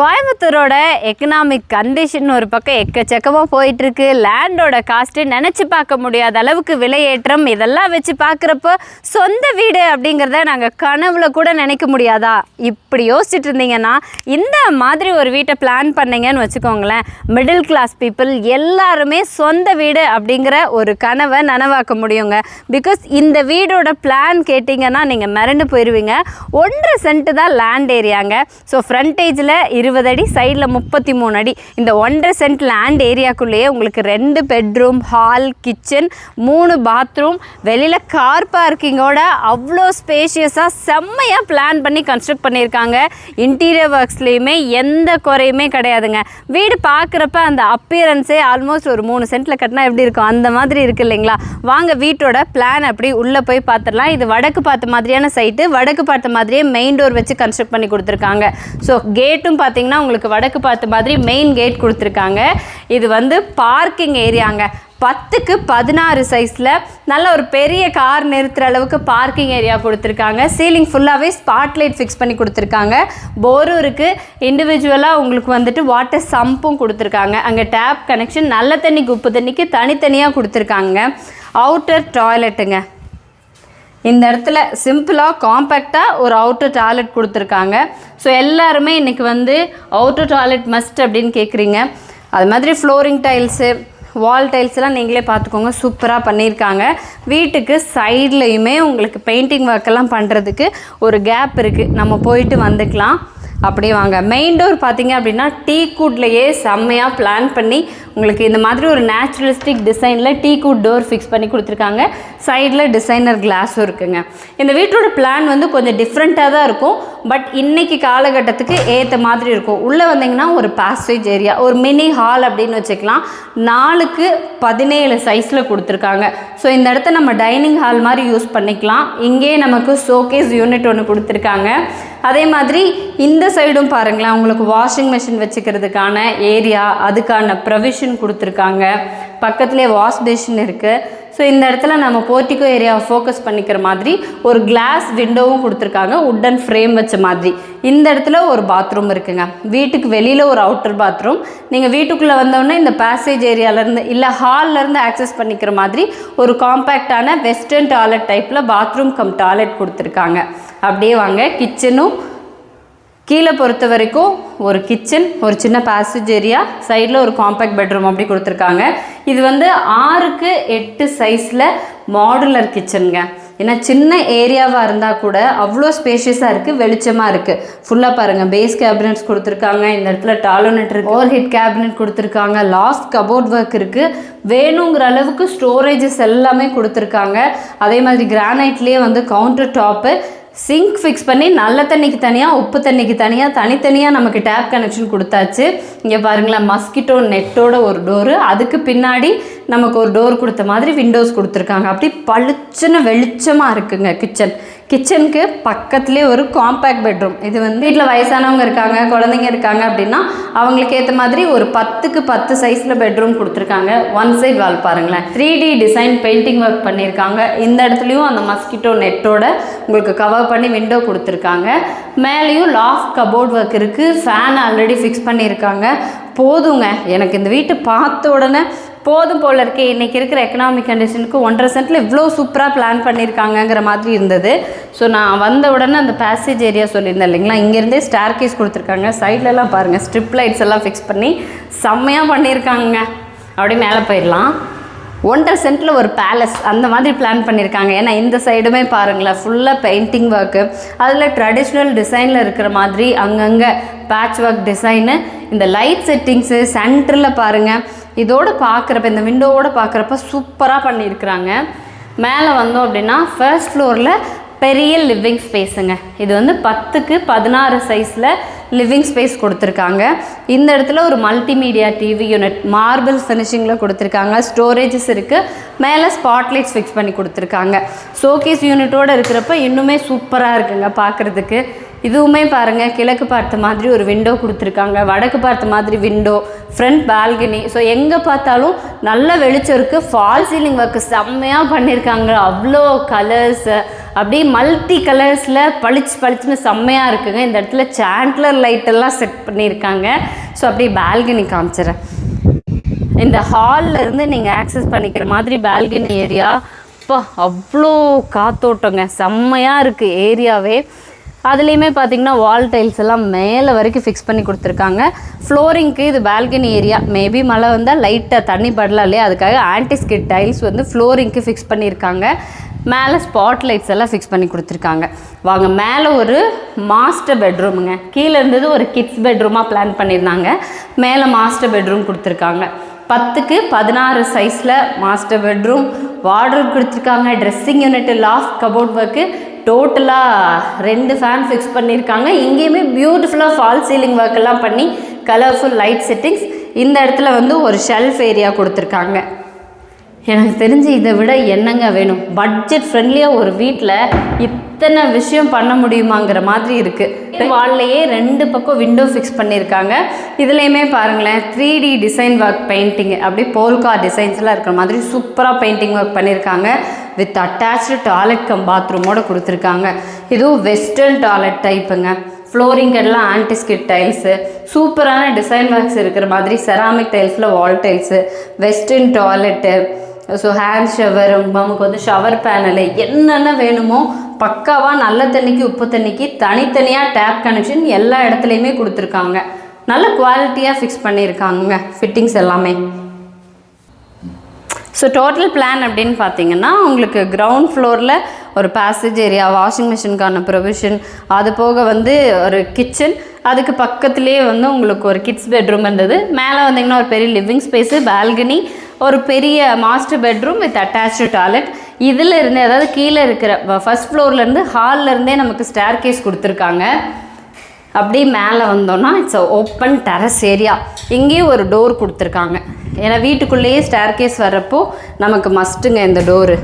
கோயம்புத்தூரோட economic condition ஒரு பக்கம் எக்கச்சக்கமாக போயிட்டுருக்கு. லேண்டோட காஸ்ட்டு நினச்சி பார்க்க முடியாத அளவுக்கு விலையேற்றம். இதெல்லாம் வச்சு பார்க்குறப்போ சொந்த வீடு அப்படிங்கிறத நாங்கள் கனவுல கூட நினைக்க முடியாதா? இப்படி யோசிச்சுட்டு இருந்தீங்கன்னா இந்த மாதிரி ஒரு வீட்டை பிளான் பண்ணீங்கன்னு வச்சுக்கோங்களேன். மிடில் கிளாஸ் பீப்புள் எல்லாருமே சொந்த வீடு அப்படிங்கிற ஒரு கனவை நனவாக்க முடியுங்க. பிகாஸ் இந்த வீடோட பிளான் கேட்டிங்கன்னா நீங்கள் மிரண்டு போயிடுவீங்க ஒன்றரை சென்ட்டு தான் லேண்ட் ஏரியாங்க ஸோ ஃப்ரண்டேஜில் இருபது அடி சைடில் முப்பத்தி மூணு அடி. இந்த ஒன்றரை சென்ட் லேண்ட் ஏரியாக்குள்ளேயே உங்களுக்கு ரெண்டு பெட்ரூம் ஹால் கிச்சன் மூணு பாத்ரூம் வெளியில் கார் பார்க்கிங்கோட அவ்வளோ ஸ்பேஷியஸாக செம்மையாக பிளான் பண்ணி கன்ஸ்ட்ரக்ட் பண்ணியிருக்காங்க. இன்டீரியர் ஒர்க்ஸ்லேயுமே எந்த குறையுமே கிடையாதுங்க. வீடு பார்க்குறப்ப அந்த அப்பியரன்ஸே ஆல்மோஸ்ட் ஒரு மூணு சென்ட்டில் கட்டினா எப்படி இருக்கும்? அந்த மாதிரி இருக்கு இல்லைங்களா? வாங்க வீட்டோட பிளான் அப்படி உள்ளே போய் பார்த்துடலாம். இது வடக்கு பார்த்த மாதிரியான சைட்டு வடக்கு பார்த்த மாதிரியே மெயின் டோர் வச்சு கன்ஸ்ட்ரக்ட் பண்ணி கொடுத்துருக்காங்க. ஸோ கேட்டும் பார்த்து பார்த்தீங்கன்னா உங்களுக்கு வடக்கு பார்த்த மாதிரி மெயின் கேட் கொடுத்துருக்காங்க. இது வந்து பார்க்கிங் ஏரியாங்க பத்துக்கு பதினாறு சைஸில் நல்ல ஒரு பெரிய கார் நிறுத்துகிற அளவுக்கு பார்க்கிங் ஏரியா கொடுத்துருக்காங்க. சீலிங் ஃபுல்லாகவே ஸ்பாட்லைட் ஃபிக்ஸ் பண்ணி கொடுத்துருக்காங்க. போரும் இருக்குது இண்டிவிஜுவலாக உங்களுக்கு வந்துட்டு வாட்டர் சம்பும் கொடுத்துருக்காங்க. அங்கே டேப் கனெக்ஷன் நல்ல தண்ணி உப்பு தண்ணிக்கு தனித்தனியாக கொடுத்துருக்காங்க. அவுட்டர் டாய்லெட்டுங்க இந்த இடத்துல சிம்பிளாக காம்பேக்டாக ஒரு அவுட்டர் டாய்லெட் கொடுத்துருக்காங்க. ஸோ எல்லாருமே இன்றைக்கி வந்து அவுட்டர் டாய்லெட் மஸ்ட் அப்படின்னு கேட்குறீங்க அது மாதிரி ஃப்ளோரிங் டைல்ஸு வால் டைல்ஸ்லாம் நீங்களே பார்த்துக்கோங்க. சூப்பராக பண்ணியிருக்காங்க. வீட்டுக்கு சைட்லேயுமே உங்களுக்கு பெயிண்டிங் ஒர்க்கெல்லாம் பண்ணுறதுக்கு ஒரு கேப் இருக்குது நம்ம போயிட்டு வந்துக்கலாம். அப்படியே வாங்க. மெயின் டோர் பார்த்தீங்க அப்படின்னா டீ கூட்லேயே செம்மையாக பிளான் பண்ணி உங்களுக்கு இந்த மாதிரி ஒரு நேச்சுரலிஸ்டிக் டிசைனில் டீ கூட் டோர் ஃபிக்ஸ் பண்ணி கொடுத்துருக்காங்க. சைடில் டிசைனர் கிளாஸும் இருக்குங்க. இந்த வீட்டோட பிளான் வந்து கொஞ்சம் டிஃப்ரெண்ட்டாக தான் இருக்கும். பட் இன்றைக்கி காலகட்டத்துக்கு ஏற்ற மாதிரி இருக்கும். உள்ளே வந்தீங்கன்னா ஒரு பாசேஜ் ஏரியா ஒரு மினி ஹால் அப்படின்னு வச்சுக்கலாம். நாலுக்கு பதினேழு சைஸில் கொடுத்துருக்காங்க. ஸோ இந்த இடத்த நம்ம டைனிங் ஹால் மாதிரி யூஸ் பண்ணிக்கலாம். இங்கே நமக்கு ஷோகேஸ் யூனிட் ஒன்று கொடுத்துருக்காங்க. அதே மாதிரி இந்த சைடும் பாருங்களேன். உங்களுக்கு வாஷிங் மிஷின் வச்சுக்கிறதுக்கான ஏரியா அதுக்கான ப்ரொவிஷன் கொடுத்துருக்காங்க. பக்கத்துலேயே வாஷ் பேஷன் இருக்குது ஸோ இந்த இடத்துல நம்ம போர்ட்டிகோ ஏரியாவை ஃபோக்கஸ் பண்ணிக்கிற மாதிரி ஒரு கிளாஸ் விண்டோவும் கொடுத்துருக்காங்க. உட்டன் ஃப்ரேம் வச்ச மாதிரி. இந்த இடத்துல ஒரு பாத்ரூம் இருக்குங்க. வீட்டுக்கு வெளியில் ஒரு அவுட்டர் பாத்ரூம் நீங்கள் வீட்டுக்குள்ளே வந்தோடனே இந்த பேசேஜ் ஏரியாவிலேருந்து இல்லை ஹால்லேருந்து ஆக்சஸ் பண்ணிக்கிற மாதிரி ஒரு காம்பேக்டான வெஸ்டர்ன் டாய்லெட் டைப்பில் பாத்ரூம் கம் டாய்லெட் கொடுத்துருக்காங்க. அப்படியே வாங்க கிச்சனும் கீழே பொறுத்த வரைக்கும் ஒரு கிச்சன் ஒரு சின்ன பேசேஜ் ஏரியா சைடில் ஒரு காம்பேக்ட் பெட்ரூம் அப்படி கொடுத்துருக்காங்க. இது வந்து ஆறுக்கு எட்டு சைஸில் மாடுலர் கிச்சனுங்க ஏன்னா சின்ன ஏரியாவாக இருந்தால் கூட அவ்வளோ ஸ்பேஷியஸாக இருக்குது வெளிச்சமாக இருக்குது ஃபுல்லாக பாருங்கள் பேஸ் கேபினட்ஸ் கொடுத்துருக்காங்க இந்த இடத்துல டாலோனட் இருக்குது ஓவர் ஹிட் கேபினட் கொடுத்துருக்காங்க லாஸ்ட் கபோர்ட் ஒர்க் இருக்குது வேணுங்கிற அளவுக்கு ஸ்டோரேஜஸ் எல்லாமே கொடுத்துருக்காங்க. அதே மாதிரி கிரானைட்லேயே வந்து கவுண்டர் டாப்பு சிங்க் ஃபிக்ஸ் பண்ணி நல்ல தண்ணிக்கு தனியாக உப்பு தண்ணிக்கு தனியாக தனித்தனியாக நமக்கு டேப் கனெக்ஷன் கொடுத்தாச்சு. இங்கே பாருங்களேன் மஸ்கிட்டோ நெட்டோட ஒரு டோரு அதுக்கு பின்னாடி நமக்கு ஒரு டோர் கொடுத்த மாதிரி விண்டோஸ் கொடுத்துருக்காங்க. அப்படி பளிச்சுன்னு வெளிச்சமாக இருக்குங்க கிச்சன் கிச்சனுக்கு பக்கத்துலேயே ஒரு காம்பேக்ட் பெட்ரூம் இது வந்து வீட்டில் வயசானவங்க இருக்காங்க குழந்தைங்க இருக்காங்க அப்படின்னா அவங்களுக்கு ஏற்ற மாதிரி ஒரு பத்துக்கு பத்து சைஸில் பெட்ரூம் கொடுத்துருக்காங்க. ஒன் சைட் வால் பாருங்களேன். Three D design painting work பண்ணியிருக்காங்க. இந்த இடத்துலையும் அந்த மஸ்கிட்டோ நெட்டோட உங்களுக்கு கவர் பண்ணி விண்டோ கொடுத்துருக்காங்க. மேலேயும் லாஃப்ட் கபோர்ட் ஒர்க் இருக்குது ஃபேன் ஆல்ரெடி ஃபிக்ஸ் பண்ணியிருக்காங்க. போதுங்க. எனக்கு இந்த வீட்டை பார்த்த உடனே போதும் போல இருக்கே. இன்றைக்கி இருக்கிற எக்கனாமிக் கண்டிஷனுக்கு ஒன்றரை சென்ட்டில் இவ்வளோ சூப்பராக பிளான் பண்ணியிருக்காங்கங்கிற மாதிரி இருந்தது. ஸோ நான் வந்த உடனே அந்த பேசேஜ் ஏரியா சொல்லியிருந்தேன் இல்லைங்களா? இங்கேருந்தே ஸ்டார் கேஸ் கொடுத்துருக்காங்க சைட்லலாம் பாருங்கள் ஸ்ட்ரிப் லைட்ஸ் எல்லாம் ஃபிக்ஸ் பண்ணி செம்மையாக பண்ணியிருக்காங்க. அப்படியே மேலே போயிடலாம். ஒன்றரை சென்ட்டில் ஒரு பேலஸ் அந்த மாதிரி பிளான் பண்ணியிருக்காங்க ஏன்னா இந்த சைடுமே பாருங்களேன் ஃபுல்லாக பெயிண்டிங் ஒர்க்கு அதில் ட்ரெடிஷ்னல் டிசைனில் இருக்கிற மாதிரி அங்கங்கே பேட்ச் ஒர்க் டிசைனு இந்த லைட் செட்டிங்ஸு சென்டரில் பாருங்கள் இதோடு பார்க்குறப்ப இந்த விண்டோவோடு பார்க்குறப்ப சூப்பராக பண்ணியிருக்கிறாங்க மேலே வந்தோம் அப்படின்னா ஃபர்ஸ்ட் ஃப்ளோரில் பெரிய லிவிங் ஸ்பேஸுங்க இது வந்து பத்துக்கு பதினாறு சைஸில் லிவிங் ஸ்பேஸ் கொடுத்துருக்காங்க. இந்த இடத்துல ஒரு மல்டிமீடியா டிவி யூனிட் மார்பிள் ஃபினிஷிங்கில் கொடுத்துருக்காங்க. ஸ்டோரேஜஸ் இருக்குது மேலே ஸ்பாட்லைட்ஸ் ஃபிக்ஸ் பண்ணி கொடுத்துருக்காங்க. ஷோகேஸ் யூனிட்டோடு இருக்கிறப்ப இன்னுமே சூப்பராக இருக்குங்க பார்க்குறதுக்கு இதுவுமே பாருங்கள் கிழக்கு பார்த்த மாதிரி ஒரு விண்டோ கொடுத்துருக்காங்க. வடக்கு பார்த்த மாதிரி விண்டோ ஃப்ரண்ட் பால்கனி ஸோ எங்கே பார்த்தாலும் நல்ல வெளிச்சம் இருக்குது ஃபால் சீலிங் ஒர்க்கு செம்மையாக பண்ணியிருக்காங்க அவ்வளோ கலர்ஸை அப்படியே மல்டி கலர்ஸில் பளிச்சு பளிச்சுன்னு செம்மையாக இருக்குங்க. இந்த இடத்துல சாண்ட்லர் லைட்டெல்லாம் செட் பண்ணியிருக்காங்க. ஸோ அப்படியே பால்கனி காமிச்சிடுறேன் இந்த ஹாலில் இருந்து நீங்கள் ஆக்சஸ் பண்ணிக்கிற மாதிரி பால்கனி ஏரியா அப்பா அவ்வளோ காத்தோட்டங்க. செம்மையாக இருக்குது ஏரியாவே அதுலேயுமே பார்த்தீங்கன்னா வால் டைல்ஸ் எல்லாம் மேலே வரைக்கும் ஃபிக்ஸ் பண்ணி கொடுத்துருக்காங்க. ஃப்ளோரிங்க்கு இது பால்கனி ஏரியா மேபி மழை வந்தால் லைட்டாக தண்ணி படலாம் இல்லையா? அதுக்காக ஆன்டிஸ்கிட் டைல்ஸ் வந்து ஃப்ளோரிங்க்கு ஃபிக்ஸ் பண்ணியிருக்காங்க. மேலே ஸ்பாட் லைட்ஸ் எல்லாம் ஃபிக்ஸ் பண்ணி கொடுத்துருக்காங்க. வாங்க மேலே ஒரு மாஸ்டர் பெட்ரூமுங்க கீழே இருந்தது ஒரு கிட்ஸ் பெட்ரூமாக பிளான் பண்ணியிருந்தாங்க. மேலே மாஸ்டர் பெட்ரூம் கொடுத்துருக்காங்க. பத்துக்கு பதினாறு சைஸில் மாஸ்டர் பெட்ரூம் வார்ட்ரூப் கொடுத்துருக்காங்க. Dressing unit loft cupboard work டோட்டலாக ரெண்டு ஃபேன் ஃபிக்ஸ் பண்ணியிருக்காங்க. இங்கேயுமே பியூட்டிஃபுல்லாக ஃபால் சீலிங் ஒர்க்கெல்லாம் பண்ணி கலர்ஃபுல் லைட் செட்டிங்ஸ் இந்த இடத்துல வந்து ஒரு ஷெல்ஃப் ஏரியா கொடுத்துருக்காங்க. எனக்கு தெரிஞ்சு இதை விட என்னங்க வேணும்? பட்ஜெட் ஃப்ரெண்ட்லியாக ஒரு வீட்டில் இத்தனை விஷயம் பண்ண முடியுமாங்கிற மாதிரி இருக்குது வால்லையே ரெண்டு பக்கம் விண்டோ ஃபிக்ஸ் பண்ணியிருக்காங்க. இதுலேயுமே பாருங்களேன் three D design work painting அப்படி போல்கா டிசைன்ஸ்லாம் இருக்கிற மாதிரி சூப்பராக பெயிண்டிங் ஒர்க் பண்ணியிருக்காங்க. வித் அட்டாச்சு டாய்லெட் கம் பாத்ரூமோடு கொடுத்துருக்காங்க. இதுவும் வெஸ்டர்ன் டாய்லெட் டைப்புங்க ஃப்ளோரிங் எல்லாம் ஆன்டிஸ்கிட் டைல்ஸு சூப்பரான டிசைன் ஒர்க்ஸ் இருக்கிற மாதிரி ceramic டைல்ஸில் wall tiles western toilet so hand shower நமக்கு வந்து ஷவர் பேனலு என்னென்ன வேணுமோ பக்காவாக நல்ல தண்ணிக்கு உப்பு தண்ணிக்கு தனித்தனியாக டேப் கனெக்ஷன் எல்லா இடத்துலையுமே கொடுத்துருக்காங்க. நல்ல குவாலிட்டியாக ஃபிக்ஸ் பண்ணியிருக்காங்க ஃபிட்டிங்ஸ் எல்லாமே. ஸோ டோட்டல் பிளான் அப்படின்னு பார்த்தீங்கன்னா உங்களுக்கு கிரவுண்ட் ஃப்ளோரில் ஒரு பேசேஜ் ஏரியா வாஷிங் மிஷினுக்கான ப்ரொவிஷன் அது போக வந்து ஒரு கிச்சன் அதுக்கு பக்கத்துலேயே வந்து உங்களுக்கு ஒரு கிட்ஸ் பெட்ரூம் இருந்தது மேலே வந்தீங்கன்னா ஒரு பெரிய லிவிங் ஸ்பேஸு பால்கனி ஒரு பெரிய master bedroom with attach toilet இதில் இருந்து அதாவது கீழே இருக்கிற ஃபஸ்ட் ஃப்ளோர்லேருந்து ஹால்லேருந்தே நமக்கு ஸ்டேர் கேஸ் கொடுத்துருக்காங்க. அப்படியே மேலே வந்தோன்னா இட்ஸ் ஓப்பன் டெரஸ் ஏரியா இங்கேயும் ஒரு டோர் கொடுத்துருக்காங்க. ஏன்னா வீட்டுக்குள்ளேயே ஸ்டேர் கேஸ் வர்றப்போ நமக்கு மஸ்ட்டுங்க இந்த டோரு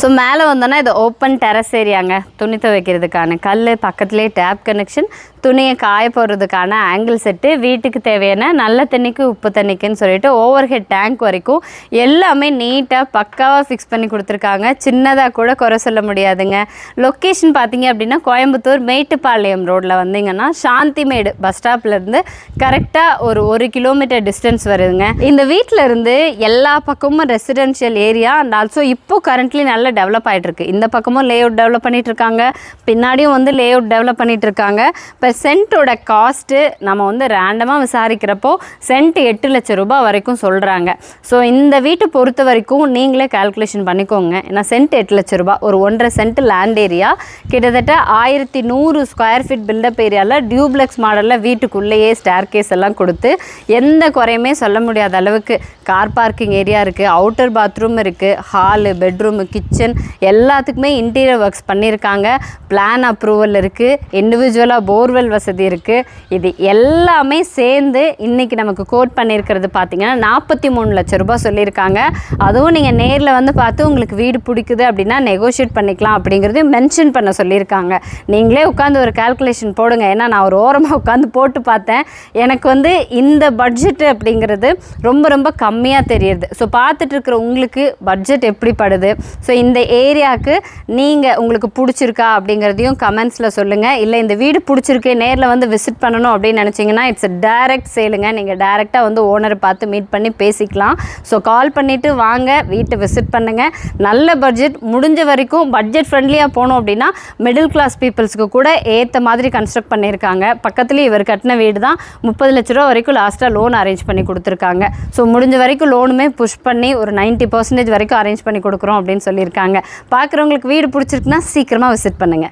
ஸோ மேலே வந்தோன்னா இது ஓப்பன் டெரஸ் ஏரியாங்க துணி துவைக்கிறதுக்கான கல் பக்கத்துலேயே டேப் கனெக்ஷன் துணியை காய போடுறதுக்கான ஆங்கிள் செட்டு வீட்டுக்கு தேவையான நல்ல தண்ணிக்கு உப்பு தண்ணிக்குன்னு சொல்லிட்டு ஓவர் ஹெட் டேங்க் வரைக்கும் எல்லாமே நீட்டாக பக்காவாக ஃபிக்ஸ் பண்ணி கொடுத்துருக்காங்க. சின்னதாக கூட குறை சொல்ல முடியாதுங்க. லொக்கேஷன் பார்த்தீங்க அப்படின்னா கோயம்புத்தூர் மேட்டுப்பாளையம் ரோட்டில் வந்தீங்கன்னா சாந்திமேடு பஸ் ஸ்டாப்லேருந்து கரெக்டாக ஒரு ஒரு கிலோமீட்டர் டிஸ்டன்ஸ் வருதுங்க. இந்த வீ வீட்டில் இருந்து எல்லா பக்கமும் ரெசிடென்ஷியல் ஏரியா அண்ட் ஆல்சோ இப்போ கரண்ட்லி நல்லா டெவலப் ஆகிட்டுருக்கு இந்த பக்கமும் லே அவுட் டெவலப் பண்ணிகிட்டு இருக்காங்க பின்னாடியும் வந்து லே அவுட் டெவலப் பண்ணிகிட்டு இருக்காங்க இப்போ சென்ட்டோட காஸ்ட்டு நம்ம வந்து ரேண்டமாக விசாரிக்கிறப்போ சென்ட் எட்டு லட்சம் ரூபாய் வரைக்கும் சொல்கிறாங்க ஸோ இந்த வீட்டை பொறுத்த வரைக்கும் நீங்களே கால்குலேஷன் பண்ணிக்கோங்க. ஏன்னா சென்ட் எட்டு லட்சம் ரூபாய் ஒரு ஒன்றரை சென்ட் லேண்ட் ஏரியா கிட்டத்தட்ட ஆயிரத்தி நூறு ஸ்கொயர் ஃபீட் பில்டப் ஏரியாவில் டியூப்ளெக்ஸ் மாடலில் வீட்டுக்குள்ளேயே ஸ்டேர் கேஸ் எல்லாம் கொடுத்து எந்த குறையுமே சொல்ல முடியாத அளவுக்கு கார் பார்க்கிங் ஏரியா இருக்குது அவுட்டர் பாத்ரூம் இருக்குது ஹாலு பெட்ரூமு கிச்சன் எல்லாத்துக்குமே இன்டீரியர் ஒர்க்ஸ் பண்ணியிருக்காங்க பிளான் அப்ரூவல் இருக்குது இண்டிவிஜுவலாக போர்வெல் வசதி இருக்குது இது எல்லாமே சேர்ந்து இன்றைக்கி நமக்கு கோட் பண்ணியிருக்கிறது பார்த்திங்கன்னா நாற்பத்தி மூணு லட்ச ரூபாய் சொல்லியிருக்காங்க. அதுவும் நீங்கள் நேரில் வந்து பார்த்து உங்களுக்கு வீடு பிடிக்குது அப்படின்னா நெகோஷியேட் பண்ணிக்கலாம் அப்படிங்கிறது மென்ஷன் பண்ண சொல்லியிருக்காங்க. நீங்களே உட்காந்து ஒரு கால்குலேஷன் போடுங்க. ஏன்னா நான் ஒரு ஓரமாக உட்காந்து போட்டு பார்த்தேன். எனக்கு வந்து இந்த பட்ஜெட் அப்படிங்கிறது ரொம்ப ரொம்ப ரொம்ப கம்மியாக தெரியுது. ஸோ பார்த்துட்டு இருக்கிற உங்களுக்கு பட்ஜெட் எப்படி படுது ஸோ இந்த ஏரியாவுக்கு நீங்கள் உங்களுக்கு பிடிச்சிருக்கா அப்படிங்கிறதையும் கமெண்ட்ஸில் சொல்லுங்கள் இல்லை இந்த வீடு பிடிச்சிருக்கு நேரில் வந்து விசிட் பண்ணணும் அப்படின்னு நினச்சிங்கன்னா இட்ஸ் டைரக்ட் சேலுங்க நீங்கள் டைரெக்டாக வந்து ஓனரை பார்த்து மீட் பண்ணி பேசிக்கலாம். ஸோ கால் பண்ணிவிட்டு வாங்க வீட்டை விசிட் பண்ணுங்கள் நல்ல பட்ஜெட் முடிஞ்ச வரைக்கும் பட்ஜெட் ஃப்ரெண்ட்லியாக போனோம் அப்படின்னா மிடில் கிளாஸ் பீப்புள்ஸ்க்கு கூட ஏற்ற மாதிரி கன்ஸ்ட்ரக்ட் பண்ணியிருக்காங்க. பக்கத்துலேயே இவர் கட்டின வீடு தான் முப்பது லட்ச ரூபா வரைக்கும் லாஸ்ட்டாக லோன் அரேஞ்ச் பண்ணி கொடுத்துருக்காங்க. ஸோ முடிஞ்ச வரைக்கும் லோனுமே புஷ் பண்ணி ஒரு நைன்ட்டி பர்சன்டேஜ் வரைக்கும் அரேஞ்ச் பண்ணி கொடுக்குறோம் அப்படின்னு சொல்லியிருக்காங்க. பார்க்குறவங்களுக்கு வீடு பிடிச்சிருக்குன்னா சீக்கிரமாக விசிட் பண்ணுங்கள்